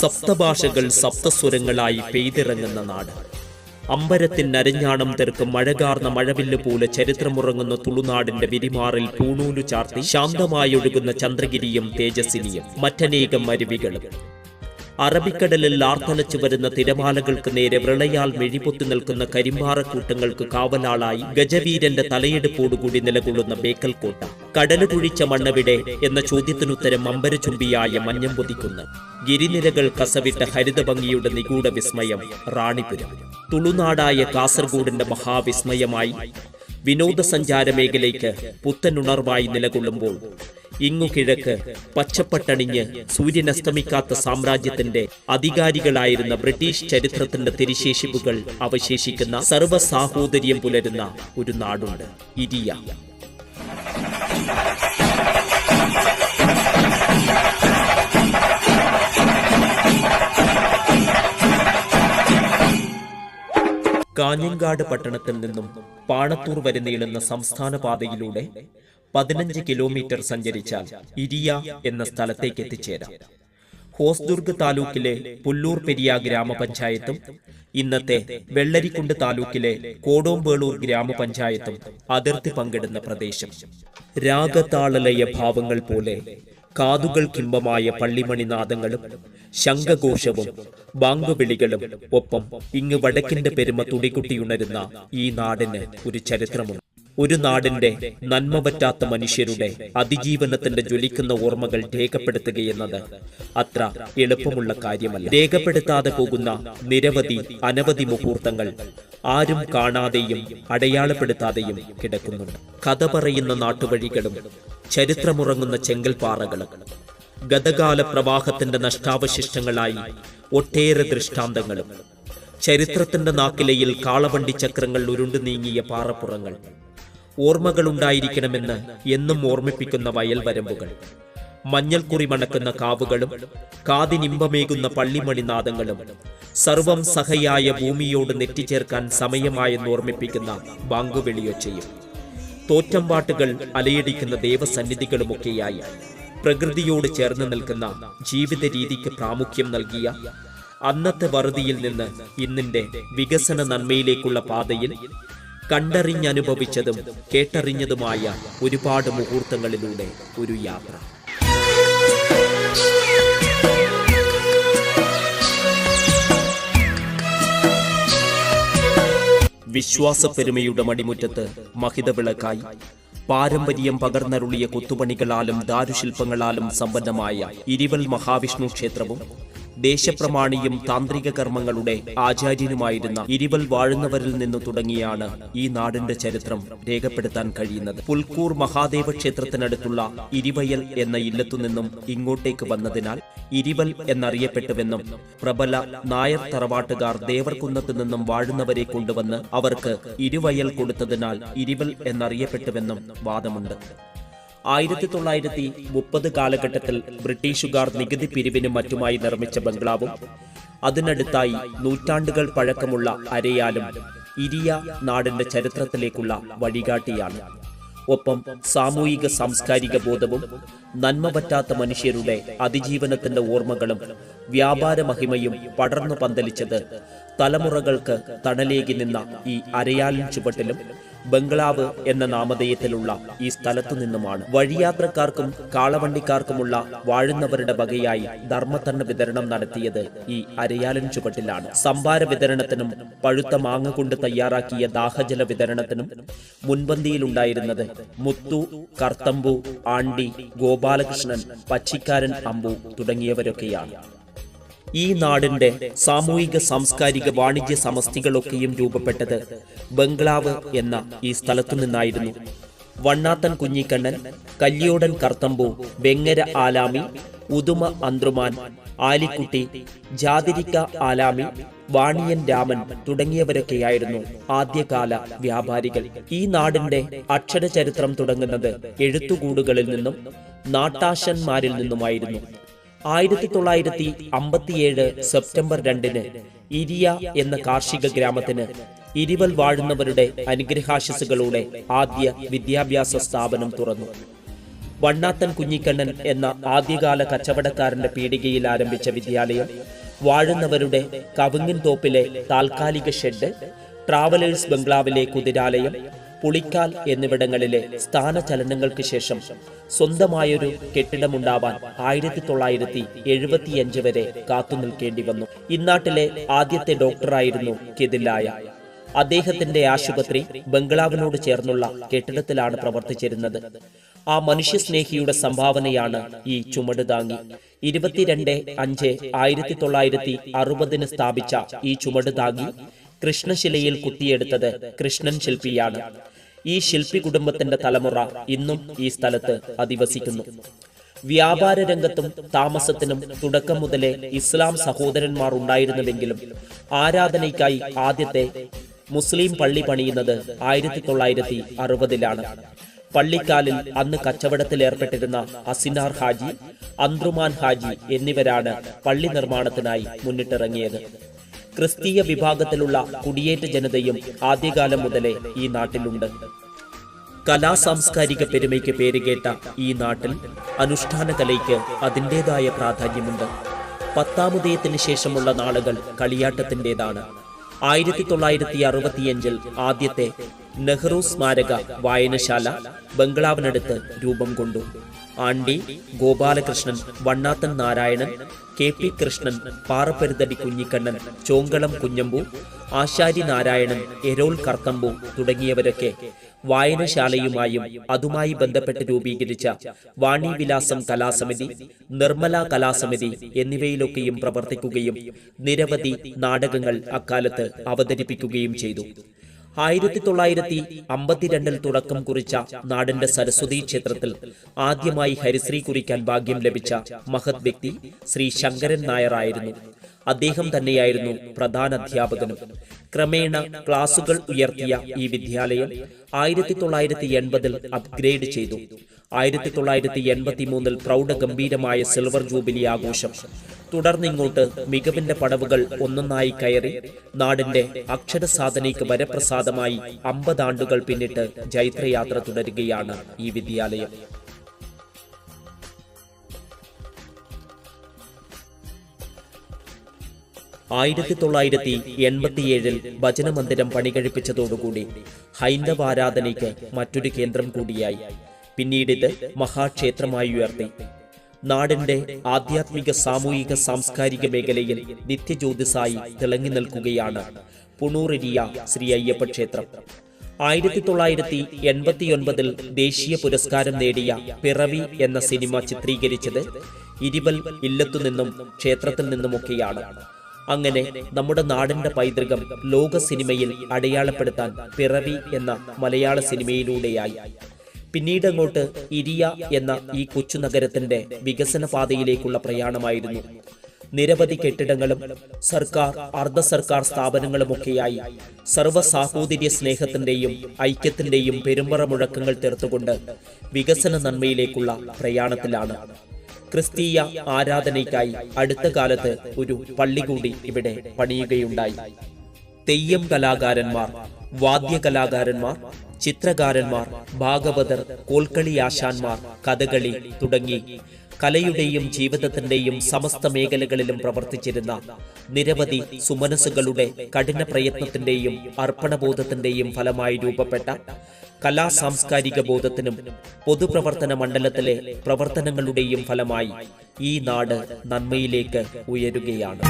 സപ്തഭാഷകൾ സപ്തസ്വരങ്ങളായി പെയ്തിറങ്ങുന്ന നാട്. അമ്പരത്തിൻ നരഞ്ഞാണം തെർക്ക് മഴകാർന്ന മഴവില്ല് പോലെ ചരിത്രമുറങ്ങുന്ന തുളുനാടിന്റെ വിരിമാറിൽ പൂണൂലു ചാർത്തി ശാന്തമായി ഒഴുകുന്ന ചന്ദ്രഗിരിയും തേജസ്വിനിയും മറ്റനേകം അരുവികളും. അറബിക്കടലിൽ ആർത്തലച്ചു വരുന്ന തിരമാലകൾക്ക് നേരെ വിളയാൽ മെഴിപൊത്തി നിൽക്കുന്ന കരിമ്പാറക്കൂട്ടങ്ങൾക്ക് കാവലാളായി ഗജവീരന്റെ തലയെടുപ്പോടുകൂടി നിലകൊള്ളുന്ന ബേക്കൽ കോട്ട കടൽ കുഴിച്ച മണ്ണവിടെ എന്ന ചോദ്യത്തിനുത്തരം അമ്പരചുംബിയായ മഞ്ഞം പൊതിക്കുന്നു. ഗിരിനിരകൾ കസവിട്ട ഹരിതഭംഗിയുടെ നിഗൂഢ വിസ്മയം റാണിപുരം. തുളുനാടായ കാസർഗോഡിന്റെ മഹാവിസ്മയമായി വിനോദസഞ്ചാര മേഖലയ്ക്ക് പുത്തനുണർവായി നിലകൊള്ളുമ്പോൾ ഇങ്ങു കിഴക്ക് പച്ചപ്പട്ടണിഞ്ഞ് സൂര്യനസ്തമിക്കാത്ത സാമ്രാജ്യത്തിന്റെ അധികാരികളായിരുന്ന ബ്രിട്ടീഷ് ചരിത്രത്തിന്റെ തിരിശേഷിപ്പുകൾ അവശേഷിക്കുന്ന സർവസാഹോദര്യം പുലരുന്ന ഒരു നാടുണ്ട് ഇരിയ. കാഞ്ഞങ്ങാട് പട്ടണത്തിൽ നിന്നും പാണത്തൂർ വരെ നീളുന്ന സംസ്ഥാന പാതയിലൂടെ പതിനഞ്ച് കിലോമീറ്റർ സഞ്ചരിച്ചാൽ ഇരിയ എന്ന സ്ഥലത്തേക്ക് എത്തിച്ചേരാം. ഹോസ്ദുർഗ് താലൂക്കിലെ പുല്ലൂർ പെരിയ ഗ്രാമപഞ്ചായത്തും ഇന്നത്തെ വെള്ളരിക്കുണ്ട് താലൂക്കിലെ കോടോമ്പേളൂർ ഗ്രാമപഞ്ചായത്തും അതിർത്തി പങ്കിടുന്ന പ്രദേശം. രാഗതാളലയ ഭാവങ്ങൾ പോലെ കാതുകൾ കിംബമായ പള്ളിമണിനാദങ്ങളും ശംഖഘോഷവും ബാങ്കുവിളികളും ഒപ്പം ഇങ്ങ് വടക്കിന്റെ പെരുമ തുടികുട്ടിയുണരുന്ന ഈ നാടിന് ഒരു ചരിത്രമുണ്ട്. ഒരു നാടിന്റെ നന്മ പറ്റാത്ത മനുഷ്യരുടെ അതിജീവനത്തിന്റെ ജ്വലിക്കുന്ന ഓർമ്മകൾ രേഖപ്പെടുത്തുകയെന്നത് അത്ര എളുപ്പമുള്ള കാര്യമല്ല. രേഖപ്പെടുത്താതെ പോകുന്ന നിരവധി അനവധി മുഹൂർത്തങ്ങൾ ആരും കാണാതെയും അടയാളപ്പെടുത്താതെയും കിടക്കുന്നുണ്ട്. കഥ പറയുന്ന നാട്ടുവഴികളും ചരിത്രമുറങ്ങുന്ന ചെങ്കൽപ്പാറകളും ഗതകാല പ്രവാഹത്തിന്റെ നഷ്ടാവശിഷ്ടങ്ങളായി ഒട്ടേറെ ദൃഷ്ടാന്തങ്ങളും ചരിത്രത്തിന്റെ നാക്കിലയിൽ കാളവണ്ടി ചക്രങ്ങൾ ഉരുണ്ടു നീങ്ങിയ പാറപ്പുറങ്ങൾ ഓർമ്മകളുണ്ടായിരിക്കണമെന്ന് എന്നും ഓർമ്മിപ്പിക്കുന്ന വയൽ വരമ്പുകൾ മഞ്ഞൾക്കുറി മണക്കുന്ന കാവുകളും കാതിനിമ്പമേകുന്ന പള്ളിമണിനാദങ്ങളും സർവം സഹയായ ഭൂമിയോട് നെറ്റിച്ചേർക്കാൻ സമയമായെന്ന് ഓർമ്മിപ്പിക്കുന്ന ബാങ്കുവെളിയൊച്ചയും തോറ്റമ്പാട്ടുകൾ അലയടിക്കുന്ന ദേവസന്നിധികളുമൊക്കെയായി പ്രകൃതിയോട് ചേർന്ന് നിൽക്കുന്ന ജീവിത രീതിക്ക് പ്രാമുഖ്യം നൽകിയ അന്നത്തെ വറുതിയിൽ നിന്ന് ഇന്നിന്റെ വികസന നന്മയിലേക്കുള്ള പാതയിൽ കണ്ടറിഞ്ഞനുഭവിച്ചതും കേട്ടറിഞ്ഞതുമായ ഒരുപാട് മുഹൂർത്തങ്ങളിലൂടെ ഒരു യാത്ര. വിശ്വാസപ്പെരുമയുടെ മടിമുറ്റത്ത് മഹിത വിളക്കായി പാരമ്പര്യം പകർന്നരുളിയ കൊത്തുപണികളാലും ദാരുശില്പങ്ങളാലും സമ്പന്നമായ ഇരിവൽ മഹാവിഷ്ണു ക്ഷേത്രവും ദേശപ്രമാണിയും താന്ത്രിക കർമ്മങ്ങളുടെ ആചാര്യനുമായിരുന്ന ഇരിവൽ വാഴുന്നവരിൽ നിന്നു തുടങ്ങിയാണ് ഈ നാടിന്റെ ചരിത്രം രേഖപ്പെടുത്താൻ കഴിയുന്നത്. പുൽക്കൂർ മഹാദേവ ക്ഷേത്രത്തിനടുത്തുള്ള ഇരിവയൽ എന്ന ഇല്ലത്തു നിന്നും ഇങ്ങോട്ടേക്ക് വന്നതിനാൽ ഇരിവൽ എന്നറിയപ്പെട്ടുവെന്നും പ്രബല നായർ തറവാട്ടുകാർ ദേവർകുന്നത്ത് നിന്നും വാഴുന്നവരെ കൊണ്ടുവന്ന് അവർക്ക് ഇരുവയൽ കൊടുത്തതിനാൽ ഇരിവൽ എന്നറിയപ്പെട്ടുവെന്നും വാദമുണ്ട്. ആയിരത്തി തൊള്ളായിരത്തി മുപ്പത് കാലഘട്ടത്തിൽ ബ്രിട്ടീഷുകാർ നികുതി പിരിവിനും മറ്റുമായി നിർമ്മിച്ച ബംഗ്ലാവും. അതിനടുത്തായി നൂറ്റാണ്ടുകൾ പഴക്കമുള്ള അരയാലും ഇരിയ നാടിന്റെ ചരിത്രത്തിലേക്കുള്ള വഴികാട്ടിയാണ്. ഒപ്പം സാമൂഹിക സാംസ്കാരിക ബോധവും നന്മ പറ്റാത്ത മനുഷ്യരുടെ അതിജീവനത്തിന്റെ ഓർമ്മകളും വ്യാപാര മഹിമയും പടർന്നു പന്തലിച്ചത് തലമുറകൾക്ക് തണലേകി നിന്ന ഈ അരയാലും ചുവട്ടിലും ബംഗ്ലാവ് എന്ന നാമധേയത്തിലുള്ള ഈ സ്ഥലത്തു നിന്നുമാണ്. വഴിയാത്രക്കാർക്കും കാളവണ്ടിക്കാർക്കുമുള്ള വാഴുന്നവരുടെ വകയായി ധർമ്മത്തണ്ണ വിതരണം നടത്തിയത് ഈ അരയാലൻ ചുവട്ടിലാണ്. സംഭാര വിതരണത്തിനും പഴുത്ത മാങ്ങ കൊണ്ട് തയ്യാറാക്കിയ ദാഹജല വിതരണത്തിനും മുൻപന്തിയിലുണ്ടായിരുന്നത് മുത്തു കർത്തമ്പു ആണ്ടി ഗോപാലകൃഷ്ണൻ പച്ചിക്കാരൻ അമ്പു തുടങ്ങിയവരൊക്കെയാണ്. ഈ നാടിന്റെ സാമൂഹിക സാംസ്കാരിക വാണിജ്യ സമസ്തികളൊക്കെയും രൂപപ്പെട്ടത് ബംഗ്ലാവ് എന്ന ഈ സ്ഥലത്തു നിന്നായിരുന്നു. വണ്ണാത്തൻ കുഞ്ഞിക്കണ്ണൻ കല്യോടൻ കർത്തമ്പു വെങ്ങര ആലാമി ഉദുമ അന്ത്രുമാൻ ആലിക്കുട്ടി ജാതിരിക്ക ആലാമി വാണിയൻ രാമൻ തുടങ്ങിയവരൊക്കെയായിരുന്നു ആദ്യകാല വ്യാപാരികൾ. ഈ നാടിന്റെ അക്ഷരചരിത്രം തുടങ്ങുന്നത് എഴുത്തുകൂടുകളിൽ നിന്നും നാട്ടാശന്മാരിൽ നിന്നുമായിരുന്നു. ആയിരത്തി തൊള്ളായിരത്തി അമ്പത്തിയേഴ് സെപ്റ്റംബർ രണ്ടിന് ഇരിയ എന്ന കാർഷിക ഗ്രാമത്തിന് ഇരിവൽ വാഴുന്നവരുടെ അനുഗ്രഹാശിസുകളോടെ ആദ്യ വിദ്യാഭ്യാസ സ്ഥാപനം തുറന്നു. വണ്ണാത്തൻ കുഞ്ഞിക്കണ്ണൻ എന്ന ആദ്യകാല കച്ചവടക്കാരന്റെ പീടികയിൽ ആരംഭിച്ച വിദ്യാലയം വാഴുന്നവരുടെ കവുങ്ങിൻ തോപ്പിലെ താൽക്കാലിക ഷെഡ് ട്രാവലേഴ്സ് ബംഗ്ലാവിലെ കുതിരാലയം പുളിക്കാൽ എന്നിവിടങ്ങളിലെ സ്ഥാനചലനങ്ങൾക്ക് ശേഷം സ്വന്തമായൊരു കെട്ടിടമുണ്ടാവാൻ ആയിരത്തി തൊള്ളായിരത്തി എഴുപത്തിയഞ്ച് വരെ കാത്തുനിൽക്കേണ്ടി വന്നു. ഇന്നാട്ടിലെ ആദ്യത്തെ ഡോക്ടറായിരുന്നു കെതിലായ അദ്ദേഹത്തിന്റെ ആശുപത്രി ബംഗ്ലാവിനോട് ചേർന്നുള്ള കെട്ടിടത്തിലാണ് പ്രവർത്തിച്ചിരുന്നത്. ആ മനുഷ്യസ്നേഹിയുടെ സംഭാവനയാണ് ഈ ചുമട് താങ്ങി. ഇരുപത്തിരണ്ട് അഞ്ച് ആയിരത്തി തൊള്ളായിരത്തി അറുപതിന് സ്ഥാപിച്ച ഈ ചുമട് താങ്ങി കൃഷ്ണശിലയിൽ കുത്തിയെടുത്തത് കൃഷ്ണൻ ശില്പിയാണ്. ഈ ശില്പി കുടുംബത്തിന്റെ തലമുറ ഇന്നും ഈ സ്ഥലത്ത് അധിവസിക്കുന്നു. വ്യാപാര രംഗത്തും താമസത്തിനും തുടക്കം മുതലേ ഇസ്ലാം സഹോദരന്മാർ ഉണ്ടായിരുന്നുവെങ്കിലും ആരാധനയ്ക്കായി ആദ്യത്തെ മുസ്ലിം പള്ളി പണിയുന്നത് ആയിരത്തി തൊള്ളായിരത്തി അറുപതിലാണ് പള്ളിക്കാലിൽ അന്ന് കച്ചവടത്തിൽ ഏർപ്പെട്ടിരുന്ന അസിനാർ ഹാജി അന്ത്രുമാൻ ഹാജി എന്നിവരാണ് പള്ളി നിർമ്മാണത്തിനായി മുന്നിട്ടിറങ്ങിയത്. ക്രിസ്തീയ വിഭാഗത്തിലുള്ള കുടിയേറ്റ ജനതയും ആദ്യകാലം മുതലേ ഈ നാട്ടിലുണ്ട്. കലാ സാംസ്കാരിക പെരുമയ്ക്ക് പേരുകേട്ട ഈ നാട്ടിൽ അനുഷ്ഠാന കലയ്ക്ക് അതിന്റെതായ പ്രാധാന്യമുണ്ട്. പത്താമുദയത്തിന് ശേഷമുള്ള നാളുകൾ കളിയാട്ടത്തിന്റെതാണ്. ആയിരത്തി തൊള്ളായിരത്തി അറുപത്തിയഞ്ചിൽ ആദ്യത്തെ നെഹ്റു സ്മാരക വായനശാല ബംഗ്ലാവിനടുത്ത് രൂപം കൊണ്ടു. ആണ്ടി ഗോപാലകൃഷ്ണൻ വണ്ണാത്തൻ നാരായണൻ കെ പി കൃഷ്ണൻ പാറപ്പരുതടി കുഞ്ഞിക്കണ്ണൻ ചോങ്കളം കുഞ്ഞമ്പു ആശാരി നാരായണൻ എരോൾ കർത്തമ്പു തുടങ്ങിയവരൊക്കെ വായനശാലയുമായും അതുമായി ബന്ധപ്പെട്ട് രൂപീകരിച്ച വാണിവിലാസം കലാസമിതി നിർമ്മല കലാസമിതി എന്നിവയിലൊക്കെയും പ്രവർത്തിക്കുകയും നിരവധി നാടകങ്ങൾ അക്കാലത്ത് അവതരിപ്പിക്കുകയും ചെയ്തു. ആയിരത്തി തൊള്ളായിരത്തി അമ്പത്തിരണ്ടിൽ തുടക്കം കുറിച്ച നാടിന്റെ സരസ്വതി ക്ഷേത്രത്തിൽ ആദ്യമായി ഹരിശ്രീ കുറിക്കാൻ ഭാഗ്യം ലഭിച്ച മഹത് വ്യക്തി ശ്രീ ശങ്കരൻ നായർ അദ്ദേഹം തന്നെയായിരുന്നു പ്രധാന അധ്യാപകനും. ക്രമേണ ക്ലാസുകൾ ഉയർത്തിയ ഈ വിദ്യാലയം ആയിരത്തി തൊള്ളായിരത്തി എൺപതിൽ അപ്ഗ്രേഡ് ചെയ്തു. ആയിരത്തി തൊള്ളായിരത്തി എൺപത്തി മൂന്നിൽ പ്രൗഢഗംഭീരമായ സിൽവർ ജൂബിലി ആഘോഷം. തുടർന്നിങ്ങോട്ട് മികവിന്റെ പടവുകൾ ഒന്നൊന്നായി കയറി നാടിന്റെ അക്ഷരസാധനയ്ക്ക് വരപ്രസാദമായി അമ്പതാണ്ടുകൾ പിന്നിട്ട് ജൈത്രയാത്ര തുടരുകയാണ് ഈ വിദ്യാലയം. ആയിരത്തി തൊള്ളായിരത്തി എൺപത്തിയേഴിൽ ഭജനമന്ദിരം പണികഴിപ്പിച്ചതോടുകൂടി ഹൈന്ദവാരാധനയ്ക്ക് മറ്റൊരു കേന്ദ്രം കൂടിയായി. പിന്നീട് ഇത് മഹാക്ഷേത്രമായി ഉയർത്തി. നാടിന്റെ ആധ്യാത്മിക സാമൂഹിക സാംസ്കാരിക മേഖലയിൽ നിത്യജ്യോതിസായി തിളങ്ങി നിൽക്കുകയാണ് പുണൂറിരിയ ശ്രീ അയ്യപ്പ ക്ഷേത്രം. ആയിരത്തി തൊള്ളായിരത്തി എൺപത്തിയൊൻപതിൽ ദേശീയ പുരസ്കാരം നേടിയ പിറവി എന്ന സിനിമ ചിത്രീകരിച്ചത് ഇരിവൽ ഇല്ലത്തു നിന്നും ക്ഷേത്രത്തിൽ നിന്നുമൊക്കെയാണ്. അങ്ങനെ നമ്മുടെ നാടിന്റെ പൈതൃകം ലോക സിനിമയിൽ അടയാളപ്പെടുത്താൻ പിറവി എന്ന മലയാള സിനിമയിലൂടെയായി. പിന്നീട് അങ്ങോട്ട് ഇരിയ എന്ന ഈ കൊച്ചു നഗരത്തിന്റെ വികസന പാതയിലേക്കുള്ള പ്രയാണമായിരുന്നു. നിരവധി കെട്ടിടങ്ങളും സർക്കാർ അർദ്ധ സർക്കാർ സ്ഥാപനങ്ങളുമൊക്കെയായി സർവ സാഹോദര്യ സ്നേഹത്തിന്റെയും ഐക്യത്തിന്റെയും പെരുമ്പറ മുഴക്കങ്ങൾ തീർത്തുകൊണ്ട് വികസന നന്മയിലേക്കുള്ള പ്രയാണത്തിലാണ്. ക്രിസ്തീയ ആരാധനയ്ക്കായി അടുത്ത കാലത്ത് ഒരു പള്ളി കൂടി ഇവിടെ പണിയുകയുണ്ടായി. തെയ്യം കലാകാരന്മാർ വാദ്യകലാകാരന്മാർ ചിത്രകാരന്മാർ ഭാഗവതർ കോൽക്കളി ആശാന്മാർ കഥകളി തുടങ്ങി കലയുടെയും ജീവിതത്തിന്റെയും സമസ്ത മേഖലകളിലും പ്രവർത്തിച്ചിരുന്ന നിരവധി സുമനസുകളുടെ കഠിന പ്രയത്നത്തിന്റെയും അർപ്പണബോധത്തിന്റെയും ഫലമായി രൂപപ്പെട്ട കലാ സാംസ്കാരിക ബോധത്തിനും പൊതുപ്രവർത്തന മണ്ഡലത്തിലെ പ്രവർത്തനങ്ങളുടെയും ഫലമായി ഈ നാട് നന്മയിലേക്ക് ഉയരുകയാണ്.